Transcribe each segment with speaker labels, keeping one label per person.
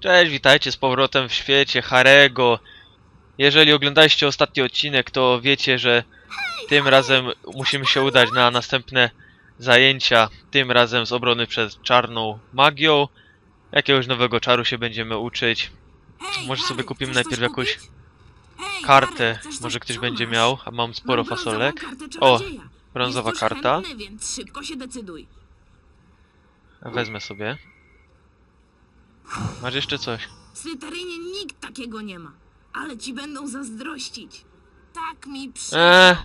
Speaker 1: Cześć, witajcie z powrotem w świecie Harego. Jeżeli oglądaliście ostatni odcinek, to wiecie, że tym razem musimy się udać na następne zajęcia. Tym razem z obrony przed czarną magią. Jakiegoś nowego czaru się będziemy uczyć. Może sobie kupimy najpierw jakąś kartę. Może ktoś będzie miał, a mam sporo fasolek. O, brązowa karta. Wezmę sobie. Masz jeszcze coś?
Speaker 2: W Slytherinie nikt takiego nie ma, ale ci będą zazdrościć. Tak mi przykro.
Speaker 1: Eee,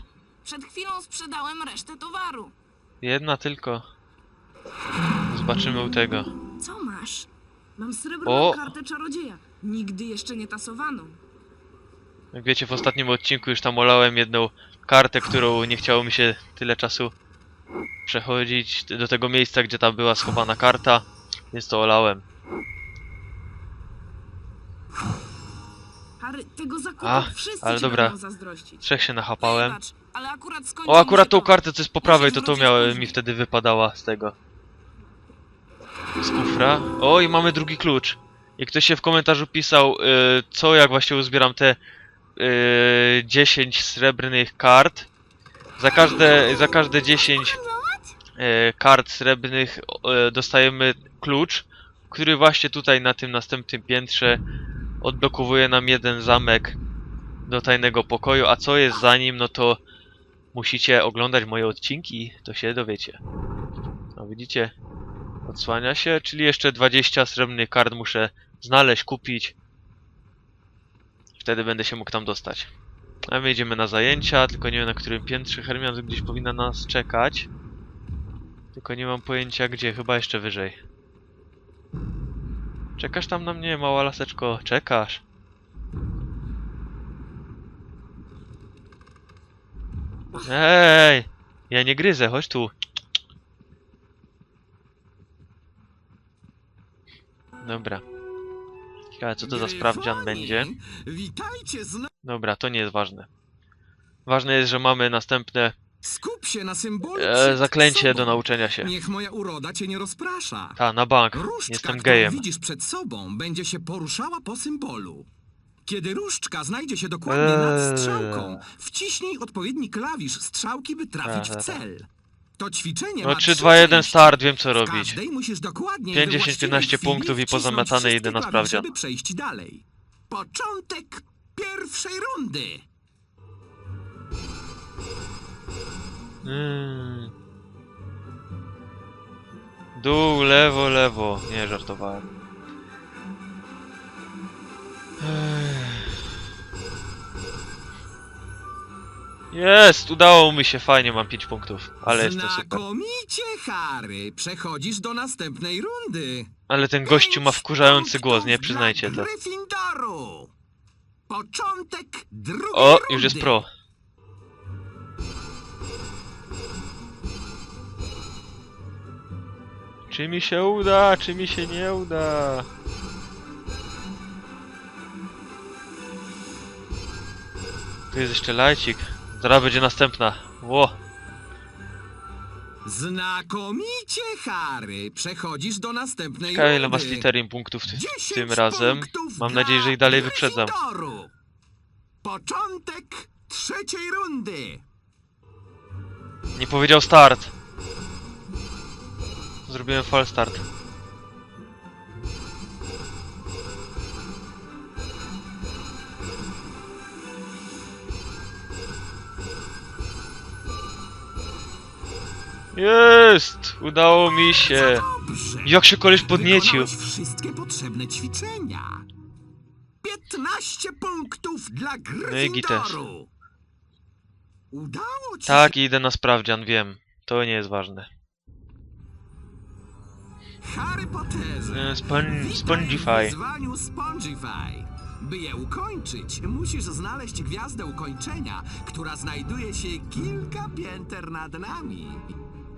Speaker 2: Przed chwilą sprzedałem resztę towaru.
Speaker 1: jedna tylko. Zobaczymy u tego.
Speaker 2: Co masz? Mam srebrną
Speaker 1: O!
Speaker 2: kartę czarodzieja. Nigdy jeszcze nie tasowaną.
Speaker 1: Jak wiecie, w ostatnim odcinku już tam olałem jedną kartę, którą nie chciało mi się tyle czasu przechodzić do tego miejsca, gdzie tam była schowana karta, więc to olałem.
Speaker 2: Tego zakupu
Speaker 1: A,
Speaker 2: wszyscy
Speaker 1: ale
Speaker 2: ci
Speaker 1: dobra.
Speaker 2: będą zazdrościć.
Speaker 1: Trzech się nachapałem.
Speaker 2: Wybacz, ale akurat skończył
Speaker 1: O,
Speaker 2: mi
Speaker 1: akurat
Speaker 2: się
Speaker 1: tą
Speaker 2: towar.
Speaker 1: kartę, co jest po prawej, to to mi wtedy wypadała z tego. Z kufra. O, i mamy drugi klucz. I ktoś się w komentarzu pisał, y, co jak właśnie uzbieram te y, 10 srebrnych kart. Za każde, za każde 10 e, kart srebrnych e, dostajemy klucz, który właśnie tutaj na tym następnym piętrze odblokowuje nam jeden zamek do tajnego pokoju, a co jest za nim, no to musicie oglądać moje odcinki, to się dowiecie. No widzicie, odsłania się, czyli jeszcze 20 srebrnych kart muszę znaleźć, kupić. Wtedy będę się mógł tam dostać. A my idziemy na zajęcia, tylko nie wiem na którym piętrze. Hermiona gdzieś powinna nas czekać. Tylko nie mam pojęcia gdzie, chyba jeszcze wyżej. Czekasz tam na mnie, mała laseczko? Czekasz. Ej! Ja nie gryzę, chodź tu. Dobra. Ciekawe co to za sprawdzian będzie.
Speaker 3: Witajcie.
Speaker 1: Dobra, to nie jest ważne. Ważne jest, że mamy następne
Speaker 3: Skup się na symbolu
Speaker 1: e,
Speaker 3: przed
Speaker 1: zaklęcie
Speaker 3: sobą.
Speaker 1: do nauczenia się.
Speaker 3: Niech moja uroda cię nie rozprasza.
Speaker 1: Ta, na bank.
Speaker 3: Różdżka,
Speaker 1: Jestem
Speaker 3: którą
Speaker 1: gejem.
Speaker 3: widzisz przed sobą, będzie się poruszała po symbolu. Kiedy różdżka znajdzie się dokładnie
Speaker 1: Eee.
Speaker 3: nad strzałką, wciśnij odpowiedni klawisz strzałki, by trafić
Speaker 1: Aha.
Speaker 3: w cel. To ćwiczenie
Speaker 1: No
Speaker 3: ma
Speaker 1: 3,
Speaker 3: trzy
Speaker 1: 2, 1
Speaker 3: części.
Speaker 1: start, wiem co
Speaker 3: W
Speaker 1: robić.
Speaker 3: każdej musisz dokładnie
Speaker 1: 5,
Speaker 3: we
Speaker 1: 10,
Speaker 3: właściwej
Speaker 1: 15
Speaker 3: chwili
Speaker 1: punktów i
Speaker 3: wcisnąć
Speaker 1: pozamiatane
Speaker 3: wszystkie
Speaker 1: idę na
Speaker 3: klawisze,
Speaker 1: sprawdzian.
Speaker 3: by przejść dalej. Początek pierwszej rundy.
Speaker 1: Mm. Dół, lewo, lewo. Nie, żartowałem. Jest! Udało mi się, fajnie, mam 5 punktów. Ale jestem super.
Speaker 3: Znakomicie, Harry. Przechodzisz do następnej rundy.
Speaker 1: Ale ten gościu ma
Speaker 3: Pięć
Speaker 1: wkurzający głos, nie? Przyznajcie to.
Speaker 3: Gryffindoru. Początek drugiej
Speaker 1: O, już jest pro. Czy mi się uda, czy mi się nie uda? Tu jest jeszcze lajcik. Zaraz będzie następna. Ło.
Speaker 3: Znakomicie, Harry. Przechodzisz do następnej
Speaker 1: Ciekawe ile
Speaker 3: rundy.
Speaker 1: ma Slytherin punktów ty-
Speaker 3: 10
Speaker 1: tym razem. Mam nadzieję, że ich dalej wyprzedzam.
Speaker 3: Początek trzeciej rundy.
Speaker 1: Nie powiedział start. Zrobiłem fal start. Jest! Udało mi się. Jak się koleś podniecił.
Speaker 3: Wszystkie potrzebne ćwiczenia. 15 punktów dla
Speaker 1: No i gites.
Speaker 3: Gryffindoru. Udało ci
Speaker 1: Tak,
Speaker 3: się,
Speaker 1: idę na sprawdzian, wiem. To nie jest ważne.
Speaker 3: Harry Potterze.
Speaker 1: E, Spon
Speaker 3: Witaj w
Speaker 1: Spongify.
Speaker 3: wyzwaniu Spongify. By je ukończyć, musisz znaleźć gwiazdę ukończenia, która znajduje się kilka pięter nad nami.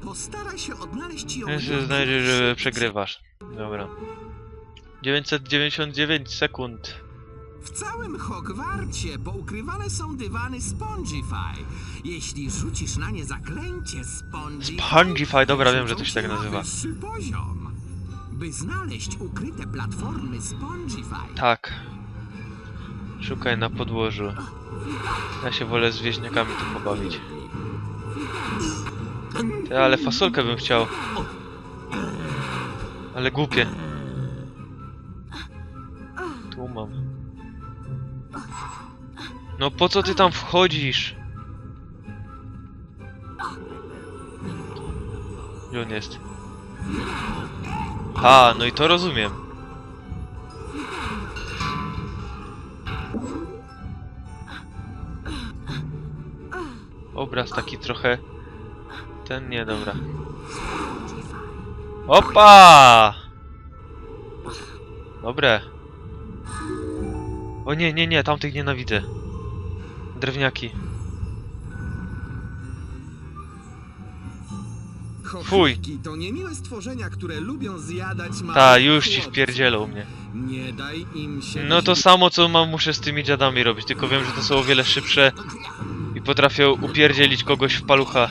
Speaker 3: Postaraj się odnaleźć ją. Jak
Speaker 1: znajdziesz, że przegrywasz. Dobra. 999 sekund.
Speaker 3: W całym Hogwarcie poukrywane są dywany Spongify. Jeśli rzucisz na nie zaklęcie Spongify...
Speaker 1: Spongify, dobra, wiem, że to się tak
Speaker 3: na
Speaker 1: nazywa.
Speaker 3: poziom. By znaleźć ukryte platformy Spongify,
Speaker 1: Tak. Szukaj na podłożu. Ja się wolę z wieśniakami tu pobawić. Ty, ale fasolkę bym chciał. Ale głupie. Tu mam. No po co ty tam wchodzisz? Gdzie on jest? A, no i to rozumiem. Obraz taki trochę... Ten nie, dobra. Opa! Dobre. O nie, nie, nie, tamtych nienawidzę. Drewniaki.
Speaker 3: Chochówki to niemiłe stworzenia, które lubią zjadać małe
Speaker 1: Ta, już ci
Speaker 3: chłopcy.
Speaker 1: wpierdzielą mnie.
Speaker 3: Nie daj im się...
Speaker 1: No to samo co mam muszę z tymi dziadami robić, tylko wiem, że to są o wiele szybsze i potrafią upierdzielić kogoś w palucha.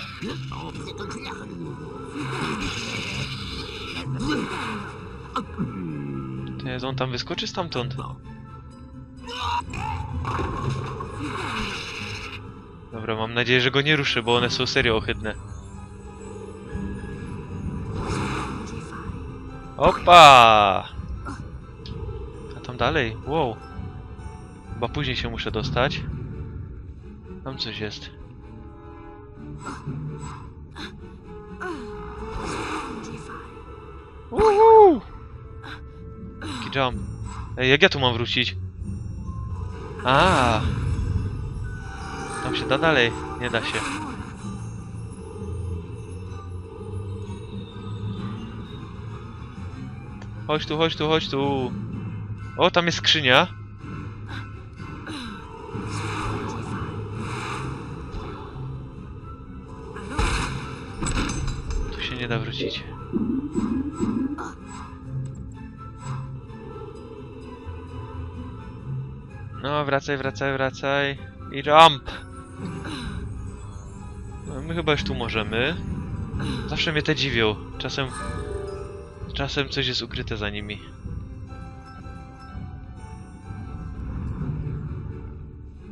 Speaker 1: Ty, on tam wyskoczy stamtąd. Dobra, mam nadzieję, że go nie ruszy, bo one są serio ohydne. Opa! A tam dalej? Wow. Chyba później się muszę dostać. Tam coś jest. Uhu! Taki jump. Ej, jak ja tu mam wrócić? A. Tam się da dalej. Nie da się. Chodź tu, chodź tu, chodź tu. O, tam jest skrzynia. Tu się nie da wrócić. No, wracaj, wracaj, wracaj. I jump! No, my chyba już tu możemy. Zawsze mnie te dziwią. Czasem... Czasem coś jest ukryte za nimi.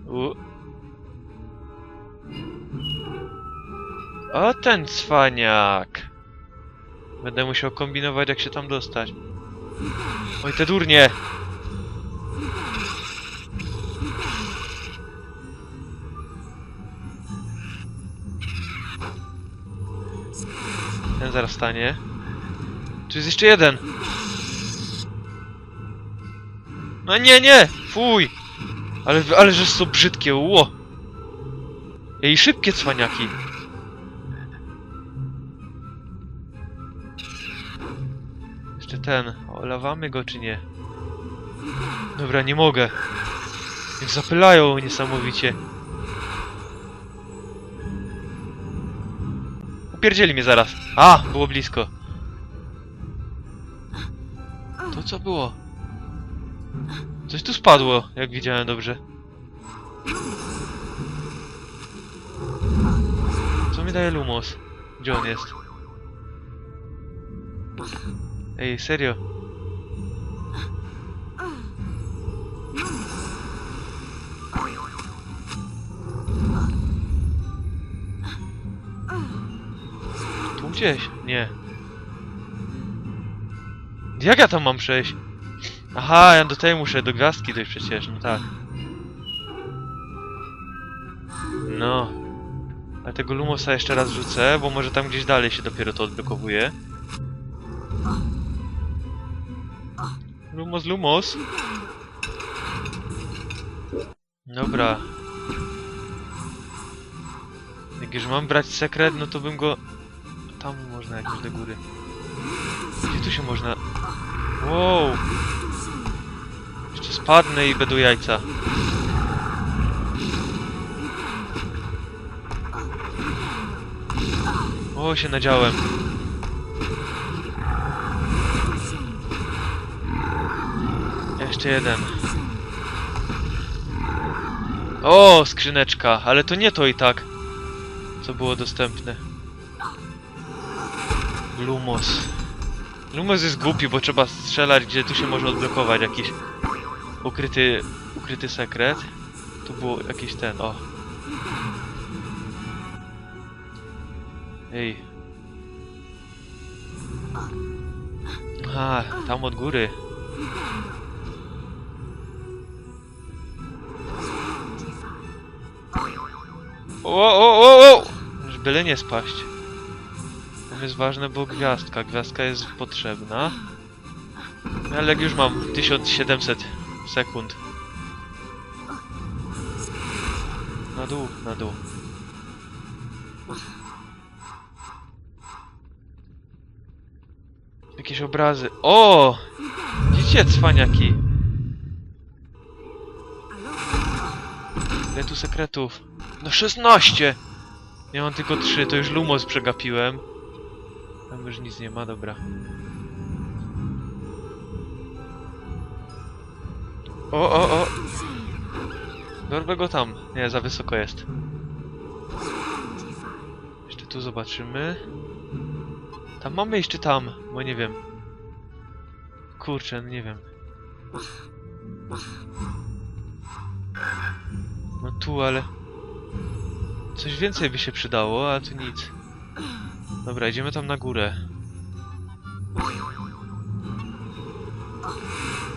Speaker 1: U. O, ten cwaniak! Będę musiał kombinować, jak się tam dostać. Oj, te durnie! Ten zaraz stanie. Tu jest jeszcze jeden! No nie, nie! Fuj! Ale, ale że są brzydkie, ło! Ej, szybkie cwaniaki! Jeszcze ten. Olewamy go czy nie? Dobra, nie mogę. Jak zapylają niesamowicie. Upierdzieli mnie zaraz. A, było blisko. To co było? Coś tu spadło, jak widziałem dobrze. Co mi daje Lumos? Gdzie on jest? Ej, serio? Tu gdzieś? Nie. Jak ja tam mam przejść? Aha, ja do tej muszę, do gwiazdki dojść przecież, no tak. No. Ale tego Lumosa jeszcze raz rzucę, bo może tam gdzieś dalej się dopiero to odblokowuje. Lumos, Lumos. Dobra. Jak już mam brać sekret, no to bym go... Tam można jakoś do góry. Gdzie tu się można... Wow! Jeszcze z Padnę i będą jajca. O, się nadziałem. Jeszcze jeden. O, skrzyneczka, ale to nie to i tak, co było dostępne. Lumos. Lumos jest głupi, bo trzeba strzelać, gdzie tu się może odblokować jakiś ukryty, ukryty sekret. Tu było jakiś ten, o. Ej. A, tam od góry. O, o, o, o! Byle nie spaść. Jest ważne, bo gwiazdka. Gwiazdka jest potrzebna. Ale jak już mam 1700 sekund. Na dół, na dół. Jakieś obrazy. O! Widzicie, cwaniaki? Ile tu sekretów? No 16! Ja mam tylko 3, to już Lumos przegapiłem. Tam już nic nie ma, dobra. O, o, o! Dorwę go tam. Nie, za wysoko jest. Jeszcze tu zobaczymy. Tam mamy iść czy tam? Bo nie wiem. Kurczę, nie wiem. No tu, ale... Coś więcej by się przydało, a tu nic. Dobra, idziemy tam na górę.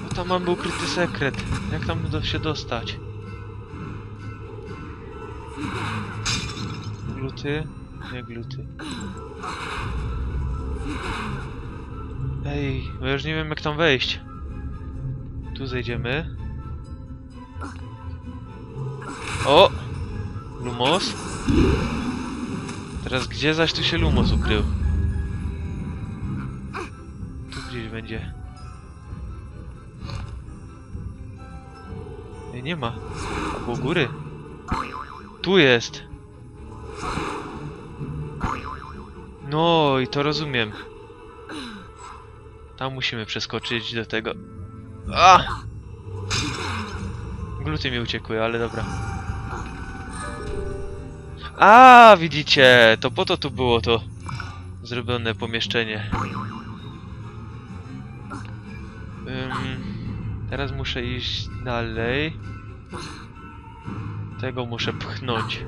Speaker 1: No tam mam był ukryty sekret. Jak tam się dostać? Gluty? Nie gluty. Ej, bo ja już nie wiem jak tam wejść. Tu zejdziemy. O! Lumos? Teraz gdzie zaś tu się Lumos ukrył? Tu gdzieś będzie. Ej, nie ma. Albo góry. Tu jest. No i to rozumiem. Tam musimy przeskoczyć do tego. A! Gluty mi uciekły, ale dobra. A, widzicie, to po to tu było to zrobione pomieszczenie. Ym, teraz muszę iść dalej. Tego muszę pchnąć.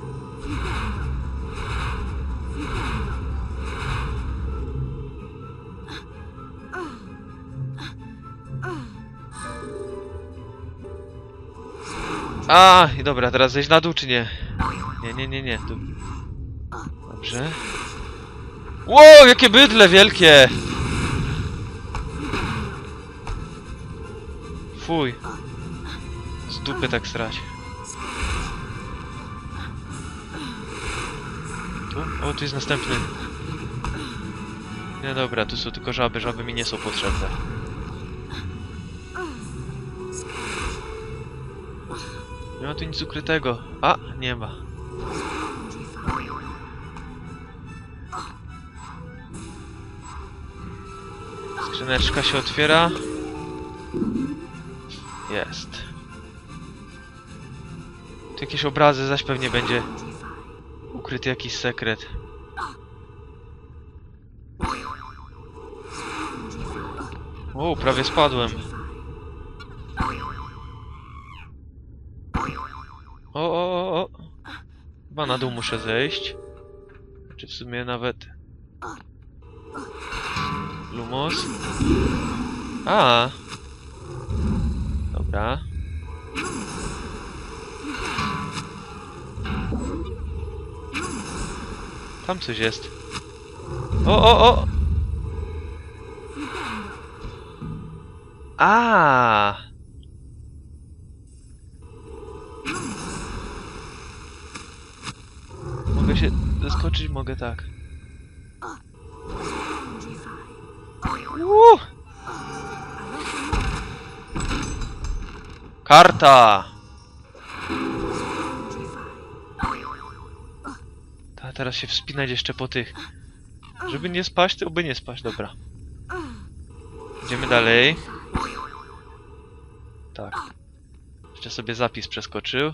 Speaker 1: A, dobra, teraz zejść na dół czy nie? Nie, nie, nie, nie, tu. Dobrze. Wow, jakie bydle wielkie! Fuj. Z dupy tak srać. Tu? O, tu jest następny. Nie, dobra, tu są tylko żaby, żaby mi nie są potrzebne. Nie ma tu nic ukrytego. A, nie ma. Skrzyneczka się otwiera. Jest. Tu jakieś obrazy, zaś pewnie będzie ukryty jakiś sekret. O, prawie spadłem. O, o, o, o. Chyba na dół muszę zejść. Czy w sumie nawet... Lumos? A. Dobra. Tam coś jest. O, o, o! A. Mogę się zaskoczyć, mogę tak. Karta! Ta, teraz się wspinać jeszcze po tych. Żeby nie spaść, to by nie spaść, dobra. Idziemy dalej. Tak. Jeszcze sobie zapis przeskoczył.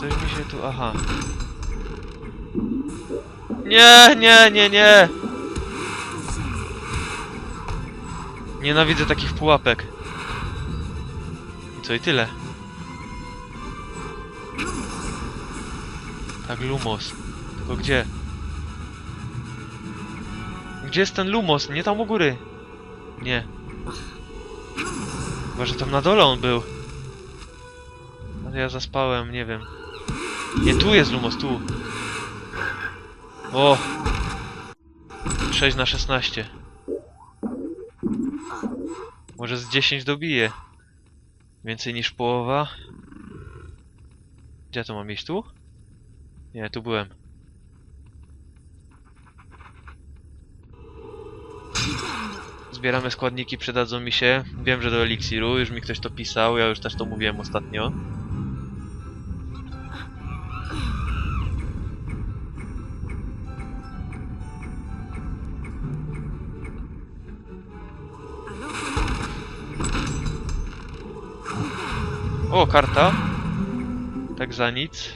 Speaker 1: Coś mi się tu... aha. Nie, nie, nie, nie! Nienawidzę takich pułapek. I co, i tyle. Tak, Lumos. Tylko gdzie? Gdzie jest ten Lumos? Nie tam u góry. Nie. Chyba, że tam na dole on był. Ale ja zaspałem, nie wiem. Nie, tu jest Lumos, tu. O! 6 na 16. Może z 10 dobije. Więcej niż połowa. Gdzie to mam iść? Tu? Nie, tu byłem. Zbieramy składniki, przydadzą mi się. Wiem, że do eliksiru, już mi ktoś to pisał, ja już też to mówiłem ostatnio. O, karta. Tak za nic.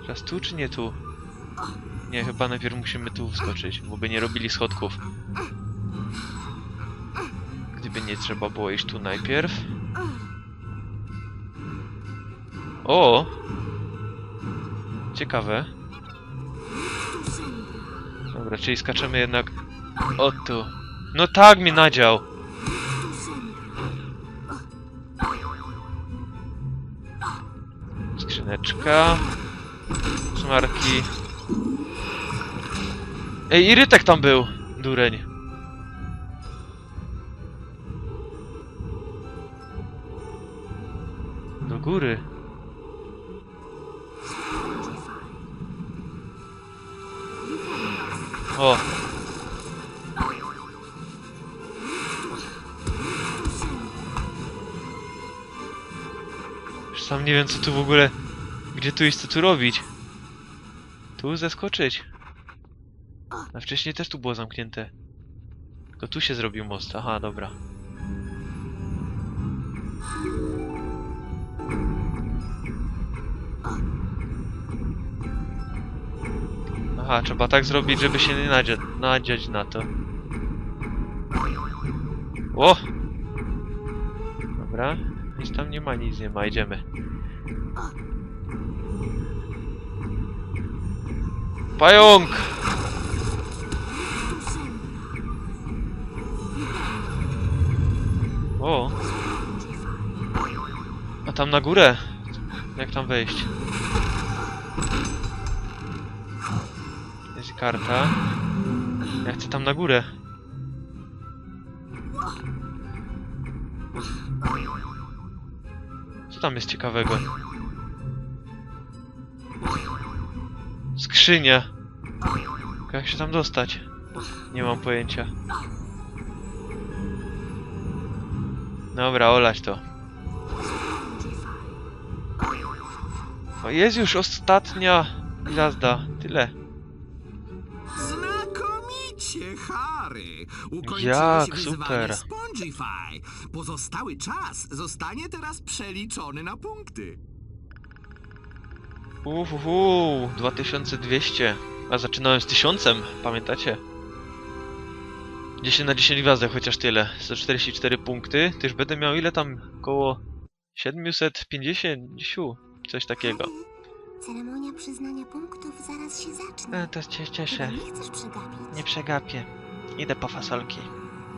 Speaker 1: Teraz tu czy nie tu? Nie, chyba najpierw musimy tu wskoczyć, bo by nie robili schodków. Gdyby nie trzeba było iść tu najpierw. O! Ciekawe. Dobra, czyli skaczemy jednak o tu. No tak mi nadział. Skrzyneczka. Smarki. Ej, i Rytek tam był! Dureń. Do góry. O! Sam nie wiem co tu w ogóle... Gdzie tu jest co tu robić? Tu zeskoczyć. A wcześniej też tu było zamknięte. Tylko tu się zrobił most. Aha, dobra. Aha, trzeba tak zrobić, żeby się nie nadziać, nadziać na to. O! Dobra. Nic tam nie ma, nic nie ma, idziemy. Pająk! O! A tam na górę? Jak tam wejść? Jest karta. Ja chcę tam na górę. Co tam jest ciekawego? Skrzynia. Jak się tam dostać? Nie mam pojęcia. Dobra, olać to. O, jest już ostatnia gwiazda. Tyle.
Speaker 3: Znakomicie, Harry! Ukończyłeś
Speaker 1: Jak,
Speaker 3: wyzwanie
Speaker 1: super.
Speaker 3: Spongify. Pozostały czas zostanie teraz przeliczony na punkty.
Speaker 1: Uhuhu, 2200. A zaczynałem z 1000, pamiętacie? 10 na 10 gwiazdek, chociaż tyle. 144 punkty. Też będę miał ile tam? Koło 750, coś takiego.
Speaker 4: Ceremonia przyznania punktów zaraz się zacznie.
Speaker 1: E, to się
Speaker 4: Chyba
Speaker 1: cieszę.
Speaker 4: nie chcesz przegapić.
Speaker 1: Nie przegapię. Idę po fasolki.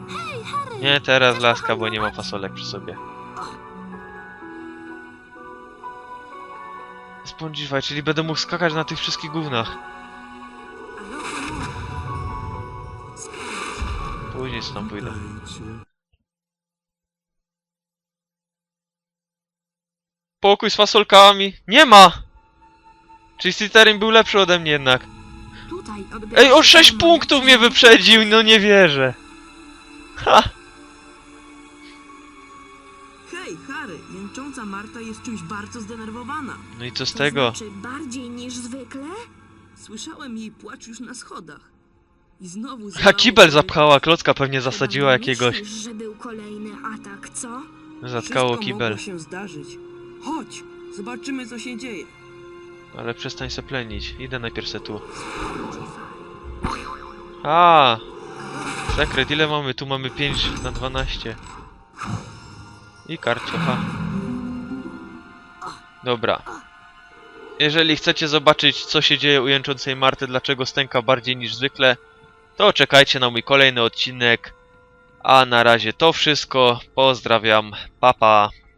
Speaker 4: Hej, Harry!
Speaker 1: Nie teraz laska, bo nie ma fasolek przy sobie. Spongify, czyli będę mógł skakać na tych wszystkich gównach. Później tam pójdę. Pokój z fasolkami. Nie ma! Czyli Slytherin był lepszy ode mnie jednak.
Speaker 2: Tutaj
Speaker 1: Ej, o
Speaker 2: się
Speaker 1: 6
Speaker 2: ceremonia
Speaker 1: punktów mnie wyprzedził, no nie wierzę. Ha!
Speaker 2: Hej, Harry, jęcząca Marta jest czymś bardzo zdenerwowana.
Speaker 1: No i co z
Speaker 2: To
Speaker 1: tego?
Speaker 2: Znaczy bardziej niż zwykle? Słyszałem jej płacz już na schodach. I znowu
Speaker 1: Ha, kibel zapchała, klocka pewnie zasadziła jakiegoś.
Speaker 4: Myślisz, że był kolejny atak, co?
Speaker 1: Zatkało
Speaker 5: Wszystko
Speaker 1: kibel.
Speaker 5: mogło się zdarzyć. Chodź, zobaczymy co się dzieje.
Speaker 1: Ale przestań se plenić. Idę najpierw se tu. A, Sekret, ile mamy? Tu mamy 5 na 12. I karciocha. Dobra. Jeżeli chcecie zobaczyć, co się dzieje u jęczącej Marty, dlaczego stęka bardziej niż zwykle, to czekajcie na mój kolejny odcinek. A na razie to wszystko. Pozdrawiam. Papa. Pa.